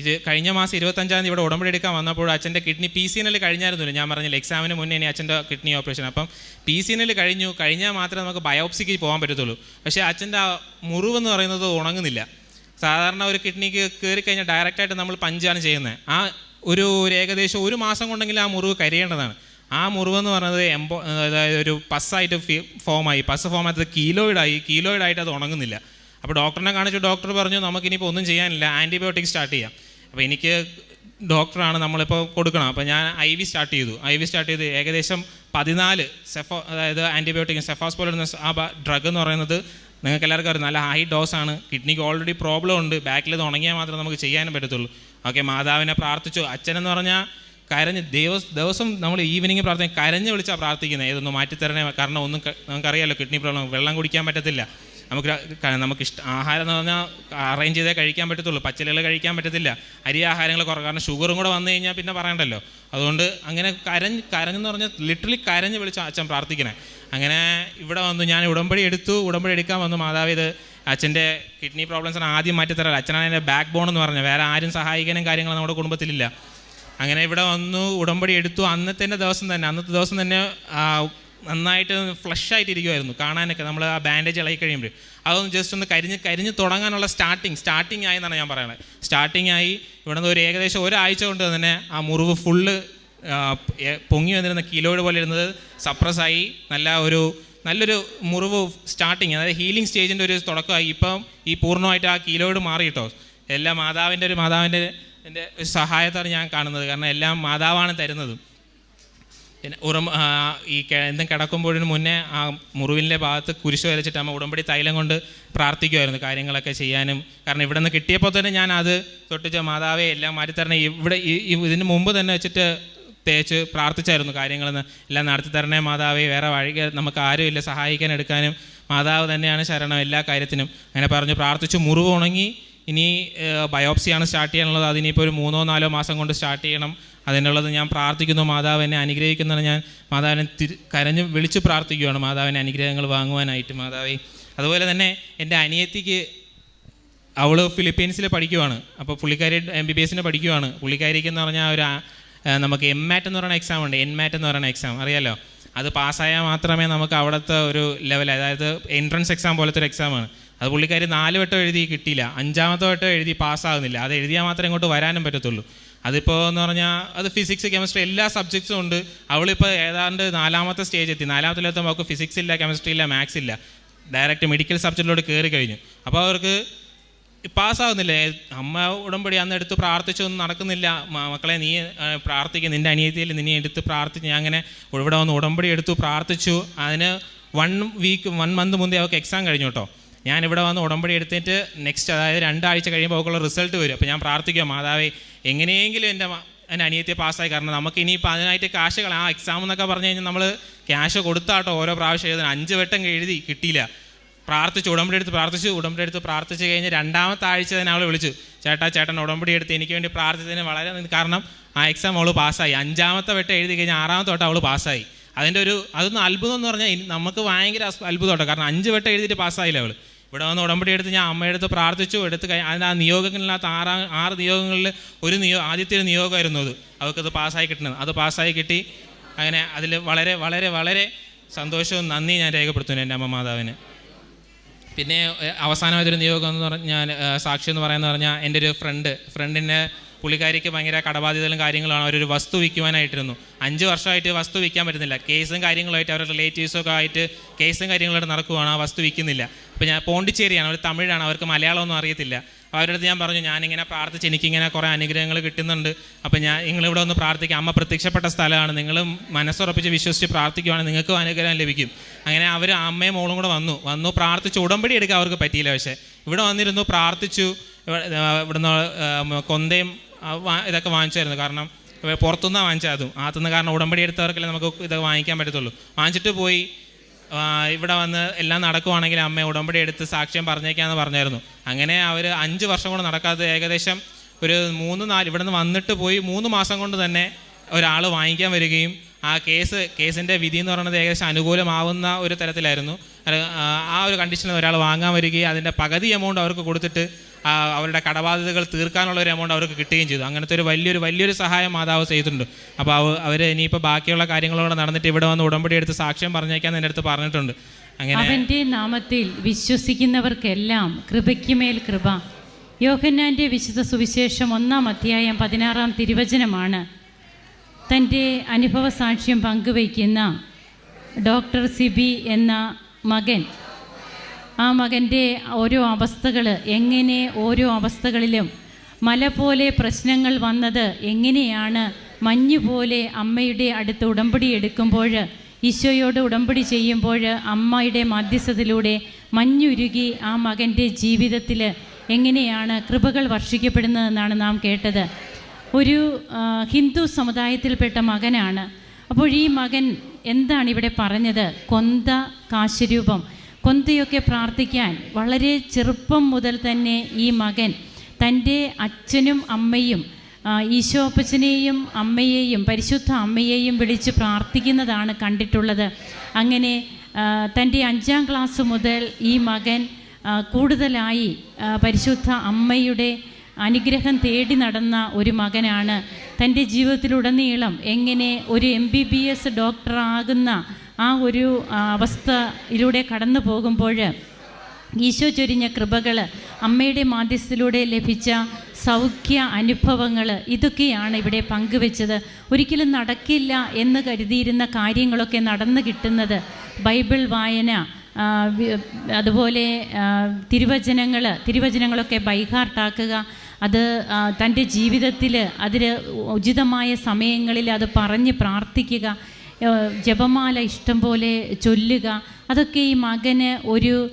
ഇത് കഴിഞ്ഞ മാസം ഇരുപത്തഞ്ചാം തീയതി ഇവിടെ ഉടമ്പടി എടുക്കാൻ വന്നപ്പോൾ അച്ഛന്റെ കിഡ്നി പി സി എൻ കഴിഞ്ഞായിരുന്നു ഞാൻ പറഞ്ഞില്ല എക്സാമിന് മുന്നേ ഇനി അച്ഛന്റെ കിഡ്നി ഓപ്പറേഷൻ അപ്പം പി സി എൻ കഴിഞ്ഞു. കഴിഞ്ഞാൽ മാത്രമേ നമുക്ക് ബയോപ്സിക്ക് പോകാൻ പറ്റത്തുള്ളൂ. പക്ഷേ അച്ഛന്റെ ആ മുറിവെന്ന് പറയുന്നത് ഉണങ്ങുന്നില്ല. സാധാരണ ഒരു കിഡ്നിക്ക് കയറി കഴിഞ്ഞാൽ ഡയറക്റ്റായിട്ട് നമ്മൾ പഞ്ചാണ് ചെയ്യുന്നത്. ആ ഒരു ഒരു ഏകദേശം ഒരു മാസം കൊണ്ടെങ്കിലും ആ മുറിവ് കരിയേണ്ടതാണ്. ആ മുറിവെന്ന് പറയുന്നത് എംബോ അതായത് ഒരു പസ്സായിട്ട് ഫോമായി പസ് ഫോമായിട്ട് കീലോയിഡായി കീലോയിഡായിട്ട് അത് ഉണങ്ങുന്നില്ല. അപ്പോൾ ഡോക്ടറിനെ കാണിച്ചു ഡോക്ടർ പറഞ്ഞു നമുക്കിനിപ്പോൾ ഒന്നും ചെയ്യാനില്ല. ആന്റിബയോട്ടിക് സ്റ്റാർട്ട് ചെയ്യാം. അപ്പോൾ എനിക്ക് ഡോക്ടറാണ് നമ്മളിപ്പോൾ കൊടുക്കണം. അപ്പോൾ ഞാൻ ഐ വി സ്റ്റാർട്ട് ചെയ്തു. ഐ വി സ്റ്റാർട്ട് ചെയ്ത് ഏകദേശം പതിനാല് സെഫോ അതായത് ആന്റിബയോട്ടിക് സെഫാസ് പോലുള്ള ആ ഡ്രഗ് എന്ന് പറയുന്നത് നിങ്ങൾക്ക് എല്ലാവർക്കും അറിയാം. നല്ല ഹൈ ഡോസാണ്. കിഡ്നിക്ക് ഓൾറെഡി പ്രോബ്ലം ഉണ്ട്. ബാക്കിൽ ഉണങ്ങിയാൽ മാത്രമേ നമുക്ക് ചെയ്യാനും പറ്റത്തുള്ളൂ. ഓക്കെ മാതാവിനെ പ്രാർത്ഥിച്ചു. അച്ഛനെന്ന് പറഞ്ഞാൽ കരഞ്ഞ് ദിവസം ദിവസം നമ്മൾ ഈവനിങ് പ്രാർത്ഥന കരഞ്ഞ് വിളിച്ചാൽ പ്രാർത്ഥിക്കുന്നത് ഏതൊന്ന് മാറ്റിത്തരണേ കാരണം ഒന്നും നമുക്കറിയാമല്ലോ കിഡ്നി പ്രോബ്ലം വെള്ളം കുടിക്കാൻ പറ്റത്തില്ല. നമുക്ക് നമുക്ക് ഇഷ്ട ആഹാരം എന്ന് പറഞ്ഞാൽ അറേഞ്ച് ചെയ്തേ കഴിക്കാൻ പറ്റത്തുള്ളൂ. പച്ചിലകൾ കഴിക്കാൻ പറ്റത്തില്ല. അരി ആഹാരങ്ങൾ കുറവ് കാരണം ഷുഗറും കൂടെ വന്നു കഴിഞ്ഞാൽ പിന്നെ പറയണ്ടല്ലോ. അതുകൊണ്ട് അങ്ങനെ കരഞ്ഞ് കരഞ്ഞെന്ന് പറഞ്ഞാൽ ലിറ്ററലി കരഞ്ഞ് വിളിച്ച് അച്ഛൻ പ്രാർത്ഥിക്കണേ. അങ്ങനെ ഇവിടെ വന്നു. ഞാൻ ഉടമ്പടി എടുത്തു. ഉടമ്പടി എടുക്കാൻ വന്നു. മാതാവ് ഇത് അച്ഛന്റെ കിഡ്നി പ്രോബ്ലംസാണ് ആദ്യം മാറ്റിത്തരാറ് അച്ഛനാണ് എന്റെ ബാക്ക് ബോൺ എന്ന് പറഞ്ഞത്. വേറെ ആരും സഹായിക്കാനും കാര്യങ്ങളും നമ്മുടെ കുടുംബത്തിലില്ല. അങ്ങനെ ഇവിടെ വന്നു. ഉടമ്പടി എടുത്തു. അന്നത്തെ ദിവസം തന്നെ അന്നത്തെ ദിവസം തന്നെ നന്നായിട്ട് ഫ്ലഷ് ആയിട്ട് ഇരിക്കുമായിരുന്നു കാണാനൊക്കെ നമ്മൾ ആ ബാൻഡേജ് ഇളകി കഴിയുമ്പോൾ അതൊന്ന് ജസ്റ്റ് ഒന്ന് കരിഞ്ഞ് കരിഞ്ഞ് തുടങ്ങാനുള്ള സ്റ്റാർട്ടിങ് സ്റ്റാർട്ടിങ് ആയി എന്നാണ് ഞാൻ പറയുന്നത്. സ്റ്റാർട്ടിങ് ആയി ഇവിടെ നിന്ന് ഒരു ഏകദേശം ഒരാഴ്ച കൊണ്ട് തന്നെ ആ മുറിവ് ഫുള്ള് പൊങ്ങി വന്നിരുന്ന കിലോയുടെ പോലെ ഇരുന്നത് സപ്രസ്സായി നല്ല ഒരു നല്ലൊരു മുറിവ് സ്റ്റാർട്ടിങ് അതായത് ഹീലിംഗ് സ്റ്റേജിന്റെ ഒരു തുടക്കമായി. ഇപ്പം ഈ പൂർണമായിട്ട് ആ കിലോയോട് മാറി കേട്ടോ എല്ലാം മാതാവിന്റെ ഒരു മാതാവിന്റെ സഹായത്താണ് ഞാൻ കാണുന്നത്. കാരണം എല്ലാം മാതാവാണ് തരുന്നത്. പിന്നെ ഉറം ഈ എന്തും കിടക്കുമ്പോഴിന് മുന്നേ ആ മുറിവിന്റെ ഭാഗത്ത് കുരിശ് വരച്ചിട്ട് അമ്മ ഉടമ്പടി തൈലം കൊണ്ട് പ്രാർത്ഥിക്കുമായിരുന്നു കാര്യങ്ങളൊക്കെ ചെയ്യാനും. കാരണം ഇവിടെ നിന്ന് കിട്ടിയപ്പോൾ തന്നെ ഞാൻ അത് തൊട്ടിച്ച മാതാവെ എല്ലാം മാറ്റിത്തരണേ. ഇവിടെ ഇതിന് മുമ്പ് തന്നെ വെച്ചിട്ട് തേച്ച് പ്രാർത്ഥിച്ചായിരുന്നു കാര്യങ്ങളെന്ന്. എല്ലാം നടത്തി തരണേ മാതാവെ വേറെ വഴികൾ നമുക്ക് ആരുമില്ല സഹായിക്കാൻ എടുക്കാനും. മാതാവ് തന്നെയാണ് ശരണം എല്ലാ കാര്യത്തിനും. അങ്ങനെ പറഞ്ഞു പ്രാർത്ഥിച്ചു മുറിവ് ഉണങ്ങി. ഇനി ബയോപ്സിയാണ് സ്റ്റാർട്ട് ചെയ്യാനുള്ളത്. അതിനിപ്പോൾ ഒരു മൂന്നോ നാലോ മാസം കൊണ്ട് സ്റ്റാർട്ട് ചെയ്യണം. അതിനുള്ളത് ഞാൻ പ്രാർത്ഥിക്കുന്നു. മാതാവിനെ അനുഗ്രഹിക്കുന്നതാണ് ഞാൻ മാതാവിനെ തിരി കരഞ്ഞ് വിളിച്ച് പ്രാർത്ഥിക്കുകയാണ്. മാതാവിനെ അനുഗ്രഹങ്ങൾ വാങ്ങുവാനായിട്ട് മാതാവേ. അതുപോലെ തന്നെ എന്റെ അനിയത്തിക്ക് അവൾ ഫിലിപ്പീൻസിൽ പഠിക്കുവാണ്. അപ്പോൾ പുള്ളിക്കാരി എം ബി ബി എസിന് പഠിക്കുവാണ്. പുള്ളിക്കാരിക്ക് എന്ന് പറഞ്ഞാൽ ഒരു നമുക്ക് എം മാറ്റ് എന്ന് പറയുന്ന എക്സാം ഉണ്ട്. എൻ മാറ്റ് എന്ന് പറയുന്ന എക്സാം അറിയാലോ? അത് പാസ്സായാൽ മാത്രമേ നമുക്ക് അവിടുത്തെ ഒരു ലെവൽ അതായത് എൻട്രൻസ് എക്സാം പോലത്തെ ഒരു എക്സാമാണ് അത് പുള്ളിക്കാരി നാല് വട്ടം എഴുതി കിട്ടിയില്ല. അഞ്ചാമത്തെ വട്ടം എഴുതി പാസ്സാകുന്നില്ല. അത് എഴുതിയാൽ മാത്രമേ ഇങ്ങോട്ട് വരാനും പറ്റത്തുള്ളൂ. അതിപ്പോൾ എന്ന് പറഞ്ഞാൽ അത് ഫിസിക്സ് കെമിസ്ട്രി എല്ലാ സബ്ജക്ട്സും ഉണ്ട്. അവളിപ്പോൾ ഏതാണ്ട് നാലാമത്തെ സ്റ്റേജ് എത്തി. നാലാമത്തിലെത്തുമ്പോൾ അവൾക്ക് ഫിസിക്സ് ഇല്ല കെമിസ്ട്രി ഇല്ല മാത്സ് ഇല്ല. ഡയറക്റ്റ് മെഡിക്കൽ സബ്ജക്റ്റിലോട്ട് കയറി കഴിഞ്ഞു. അപ്പോൾ അവർക്ക് പാസ്സാകുന്നില്ലേ അമ്മ ഉടമ്പടി അന്ന് എടുത്ത് പ്രാർത്ഥിച്ചൊന്നും നടക്കുന്നില്ല. മക്കളെ നീ പ്രാർത്ഥിക്കുക നിന്റെ അനിയത്തിയിൽ നിന്നെ എടുത്ത് പ്രാർത്ഥിച്ച് ഞാൻ അങ്ങനെ ഇവിടെ വന്ന് ഉടമ്പടി എടുത്തു പ്രാർത്ഥിച്ചു. അതിന് വൺ വീക്ക് വൺ മന്ത് മുന്നേ അവൾക്ക് എക്സാം കഴിഞ്ഞു കേട്ടോ. ഞാൻ ഇവിടെ വന്ന് ഉടമ്പടി എടുത്തിട്ട് നെക്സ്റ്റ് അതായത് രണ്ടാഴ്ച കഴിയുമ്പോൾ അവൾക്കുള്ള റിസൾട്ട് വരും. അപ്പോൾ ഞാൻ പ്രാർത്ഥിക്കുക മാതാവേ എങ്ങനെയെങ്കിലും എന്റെ എന്റെ അനിയത്തെ പാസ്സായി. കാരണം നമുക്ക് ഇനിയിപ്പോൾ അതിനായിട്ട് കാശുകൾ ആ എക്സാം എന്നൊക്കെ പറഞ്ഞു കഴിഞ്ഞാൽ നമ്മൾ ക്യാഷ് കൊടുത്താട്ടോ ഓരോ പ്രാവശ്യം എഴുതാൻ അഞ്ച് വട്ടം എഴുതി കിട്ടിയില്ല. പ്രാർത്ഥിച്ചു ഉടമ്പടി എടുത്ത് പ്രാർത്ഥിച്ചു. ഉടമ്പടി എടുത്ത് പ്രാർത്ഥിച്ച് കഴിഞ്ഞ് രണ്ടാമത്തെ ആഴ്ച തന്നെ അവൾ വിളിച്ചു. ചേട്ടാ ചേട്ടൻ ഉടമ്പടി എടുത്ത് എനിക്ക് വേണ്ടി പ്രാർത്ഥിച്ചതിന് വളരെ കാരണം ആ എക്സാം അവൾ പാസ്സായി. അഞ്ചാമത്തെ വട്ടം എഴുതി കഴിഞ്ഞാൽ ആറാമത്തെ വട്ടം അവൾ പാസ്സായി. അതിന്റെ ഒരു അതൊന്നും അത്ഭുതം എന്ന് പറഞ്ഞാൽ നമുക്ക് ഭയങ്കര അത്ഭുതമാട്ടോ കാരണം അഞ്ച് വട്ടം എഴുതിയിട്ട് പാസ്സായില്ല അവൾ ഇവിടെ വന്ന് ഉടമ്പടി എടുത്ത് ഞാൻ അമ്മയെടുത്ത് പ്രാർത്ഥിച്ചു എടുത്ത് കഴി അതിന്റെ ആ നിയോഗങ്ങളിനകത്ത് ആറാം ആറ് നിയോഗങ്ങളിൽ ഒരു നിയോ ആദ്യത്തെ ഒരു നിയോഗമായിരുന്നു അത്. അവർക്കത് പാസ്സായി കിട്ടുന്നത് അത് പാസ്സായി കിട്ടി. അങ്ങനെ അതിൽ വളരെ വളരെ വളരെ സന്തോഷവും നന്ദി ഞാൻ രേഖപ്പെടുത്തുന്നു എന്റെ അമ്മ മാതാവിന്. പിന്നെ അവസാനമായിട്ടൊരു നിയോഗം എന്ന് പറഞ്ഞാൽ സാക്ഷി എന്ന് പറയുന്നത് പറഞ്ഞാൽ എന്റെ ഒരു ഫ്രണ്ട് ഫ്രണ്ടിന്റെ പുള്ളിക്കാരിക്ക് ഭയങ്കര കടബാധ്യതകളും കാര്യങ്ങളാണ് അവരൊരു വസ്തു വിൽക്കുവാനായിട്ടിരുന്നു. അഞ്ച് വർഷമായിട്ട് വസ്തു വിൽക്കാൻ പറ്റുന്നില്ല. കേസും കാര്യങ്ങളുമായിട്ട് അവരുടെ റിലേറ്റീവ്സൊക്കെ ആയിട്ട് കേസും കാര്യങ്ങളായിട്ട് നടക്കുവാണ്. ആ വസ്തു വിൽക്കുന്നില്ല. അപ്പോൾ ഞാൻ പോണ്ടിച്ചേരിയാണ്. അവർ തമിഴാണ്. അവർക്ക് മലയാളമൊന്നും അറിയത്തില്ല. അപ്പോൾ അവരുടെ അടുത്ത് ഞാൻ പറഞ്ഞു ഞാനിങ്ങനെ പ്രാർത്ഥിച്ച് എനിക്കിങ്ങനെ കുറേ അനുഗ്രഹങ്ങൾ കിട്ടുന്നുണ്ട്. അപ്പോൾ ഞാൻ നിങ്ങളിവിടെ ഒന്ന് പ്രാർത്ഥിക്കുക അമ്മ പ്രത്യക്ഷപ്പെട്ട സ്ഥലമാണ്. നിങ്ങൾ മനസ്സുറപ്പിച്ച് വിശ്വസിച്ച് പ്രാർത്ഥിക്കുവാണെങ്കിൽ നിങ്ങൾക്കും അനുഗ്രഹം ലഭിക്കും. അങ്ങനെ അവർ അമ്മയും മോളും കൂടെ വന്നു. വന്നു പ്രാർത്ഥിച്ച് ഉടമ്പടി എടുക്കാൻ അവർക്ക് പറ്റിയില്ല. പക്ഷേ ഇവിടെ വന്നിരുന്നു പ്രാർത്ഥിച്ചു. ഇവിടുന്ന് കൊന്തയും ഇതൊക്കെ വാങ്ങിച്ചായിരുന്നു. കാരണം പുറത്തുനിന്നാണ് വാങ്ങിച്ചത് അതും. അകത്തുനിന്ന് കാരണം ഉടമ്പടി എടുത്തവർക്കല്ലേ നമുക്ക് ഇത് വാങ്ങിക്കാൻ പറ്റത്തുള്ളൂ. വാങ്ങിച്ചിട്ട് പോയി ഇവിടെ വന്ന് എല്ലാം നടക്കുവാണെങ്കിൽ അമ്മ ഉടമ്പടി എടുത്ത് സാക്ഷ്യം പറഞ്ഞേക്കാന്ന് പറഞ്ഞായിരുന്നു. അങ്ങനെ അവർ അഞ്ച് വർഷം കൊണ്ട് നടക്കാതെ ഏകദേശം ഒരു മൂന്ന് നാല് ഇവിടെ നിന്ന് വന്നിട്ട് പോയി മൂന്ന് മാസം കൊണ്ട് തന്നെ ഒരാൾ വാങ്ങിക്കാൻ വരികയും ആ കേസ് കേസിന്റെ വിധി എന്ന് പറയുന്നത് ഏകദേശം അനുകൂലമാവുന്ന ഒരു തരത്തിലായിരുന്നു. ആ ഒരു കണ്ടീഷനിൽ ഒരാൾ വാങ്ങാൻ വരികയും അതിന്റെ പകുതി എമൗണ്ട് അവർക്ക് കൊടുത്തിട്ട് അവരുടെ കടബാധ്യതകൾ തീർക്കാനുള്ള ഒരു എമൗണ്ട് അവർക്ക് കിട്ടുകയും ചെയ്തു. അങ്ങനത്തെ ഒരു വലിയൊരു വലിയൊരു സഹായം മാതാവ് ചെയ്തിട്ടുണ്ട്. അപ്പോൾ അവ അവർ ഇനിയിപ്പോൾ ബാക്കിയുള്ള കാര്യങ്ങളോടെ നടന്നിട്ട് ഇവിടെ വന്ന് ഉടമ്പടി എടുത്ത് സാക്ഷ്യം പറഞ്ഞേക്കാൻ എന്റെ അടുത്ത് പറഞ്ഞിട്ടുണ്ട്. അങ്ങനെ നാമത്തിൽ വിശ്വസിക്കുന്നവർക്കെല്ലാം കൃപയ്ക്കുമേൽ കൃപ. യോഹന്നാന്റെ വിശുദ്ധ സുവിശേഷം ഒന്നാം അധ്യായം പതിനാറാം തിരുവചനമാണ് തന്റെ അനുഭവ സാക്ഷ്യം പങ്കുവയ്ക്കുന്ന ഡോക്ടർ സിബി എന്ന മകൻ. ആ മകന്റെ ഓരോ അവസ്ഥകൾ എങ്ങനെ ഓരോ അവസ്ഥകളിലും മല പോലെ പ്രശ്നങ്ങൾ വന്നത് എങ്ങനെയാണ്? മഞ്ഞ് പോലെ അമ്മയുടെ അടുത്ത് ഉടമ്പടി എടുക്കുമ്പോൾ ഈശോയോട് ഉടമ്പടി ചെയ്യുമ്പോൾ അമ്മയുടെ മാധ്യസ്ഥതയിലൂടെ മഞ്ഞുരുകി ആ മകന്റെ ജീവിതത്തിൽ എങ്ങനെയാണ് കൃപകൾ വർഷിക്കപ്പെടുന്നതെന്നാണ് നാം കേട്ടത്. ഒരു ഹിന്ദു സമുദായത്തിൽപ്പെട്ട മകനാണ്. അപ്പോൾ ഈ മകൻ എന്താണ് ഇവിടെ പറഞ്ഞത്? കൊന്ത കാശരൂപം. കൊന്തയൊക്കെ പ്രാർത്ഥിക്കാൻ വളരെ ചെറുപ്പം മുതൽ തന്നെ ഈ മകൻ തന്റെ അച്ഛനും അമ്മയും ഈശോ അപ്പച്ചനെയും അമ്മയെയും പരിശുദ്ധ അമ്മയെയും വിളിച്ച് പ്രാർത്ഥിക്കുന്നതാണ് കണ്ടിട്ടുള്ളത്. അങ്ങനെ തന്റെ അഞ്ചാം ക്ലാസ് മുതൽ ഈ മകൻ കൂടുതലായി പരിശുദ്ധ അമ്മയുടെ അനുഗ്രഹം തേടി നടന്ന ഒരു മകനാണ്. തന്റെ ജീവിതത്തിലുടനീളം എങ്ങനെ ഒരു എം ബി ബി എസ് ഡോക്ടറാകുന്ന ആ ഒരു അവസ്ഥയിലൂടെ കടന്നു പോകുമ്പോൾ ഈശോ ചൊരിഞ്ഞ കൃപകൾ അമ്മയുടെ മാധ്യസ്ഥിലൂടെ ലഭിച്ച സൗഖ്യ അനുഭവങ്ങൾ ഇതൊക്കെയാണ് ഇവിടെ പങ്കുവെച്ചത്. ഒരിക്കലും നടക്കില്ല എന്ന് കരുതിയിരുന്ന കാര്യങ്ങളൊക്കെ നടന്നു കിട്ടുന്നത് ബൈബിൾ വായന അതുപോലെ തിരുവചനങ്ങൾ തിരുവചനങ്ങളൊക്കെ ബൈഹാർട്ടാക്കുക അത് തന്റെ ജീവിതത്തിൽ അതിൽ ഉചിതമായ സമയങ്ങളിൽ അത് പറഞ്ഞ് പ്രാർത്ഥിക്കുക ജപമാല ഇഷ്ടം പോലെ ചൊല്ലുക. അതൊക്കെ ഈ മകന് ഒരു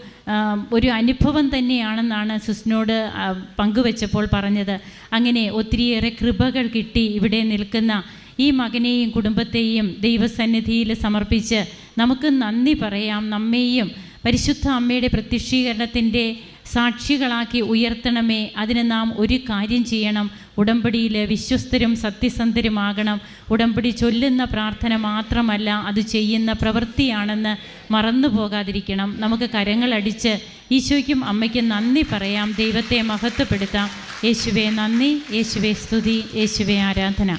ഒരു അനുഭവം തന്നെയാണെന്നാണ് സുസ്നോട് പങ്കുവച്ചപ്പോൾ പറഞ്ഞത്. അങ്ങനെ ഒത്തിരിയേറെ കൃപകൾ കിട്ടി ഇവിടെ നിൽക്കുന്ന ഈ മകനെയും കുടുംബത്തെയും ദൈവസന്നിധിയിൽ സമർപ്പിച്ച് നമുക്ക് നന്ദി പറയാം. നമ്മെയും പരിശുദ്ധ അമ്മയുടെ പ്രത്യക്ഷീകരണത്തിന്റെ സാക്ഷികളാക്കി ഉയർത്തണമേ. അതിന് നാം ഒരു കാര്യം ചെയ്യണം. ഉടമ്പടിയിൽ വിശ്വസ്തരും സത്യസന്ധരുമാകണം. ഉടമ്പടി ചൊല്ലുന്ന പ്രാർത്ഥന മാത്രമല്ല അത് ചെയ്യുന്ന പ്രവൃത്തിയാണെന്ന് മറന്നു പോകാതിരിക്കണം. നമുക്ക് കരങ്ങളടിച്ച് ഈശോയ്ക്കും അമ്മയ്ക്കും നന്ദി പറയാം. ദൈവത്തെ മഹത്വപ്പെടുത്താം. യേശുവെ നന്ദി യേശുവെ സ്തുതി യേശുവെ ആരാധന.